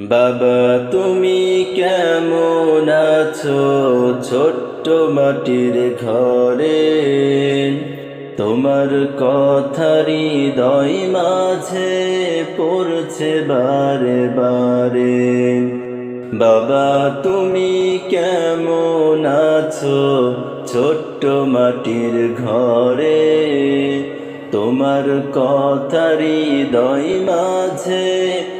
বাবা, তুমি কেমন আছো? ছোট্ট মাটির ঘরে। তোমার কথারি দই মাঝে পড়ছে বারে বারে। বাবা, তুমি কেমন আছো? ছোট্ট মাটির ঘরে। তোমার কথারি দই মাঝে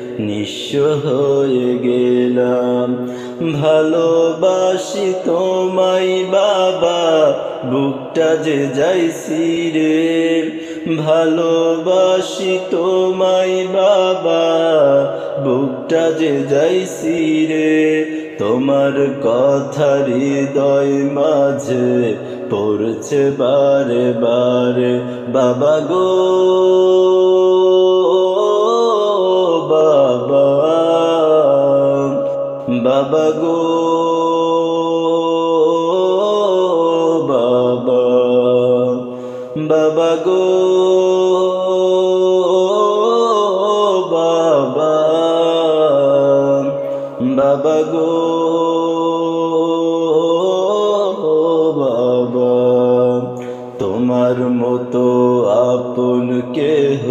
নিঃস্ব হয়ে গেলাম। ভালোবাসি তোমায় বাবা, বুকটা যে যাইছি রে। ভালোবাসি তোমায় বাবা, বুকটা যে যাইছি রে। তোমার কথা হৃদয় মাঝে পড়ছে বারে বারে। বাবা গো। বাবা গো, বাবা। বাবা গো, বাবা। বাবা গো, বাবা। তোমার মতো আপন কেহ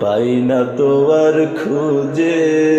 পাই না তো আর খুঁজে।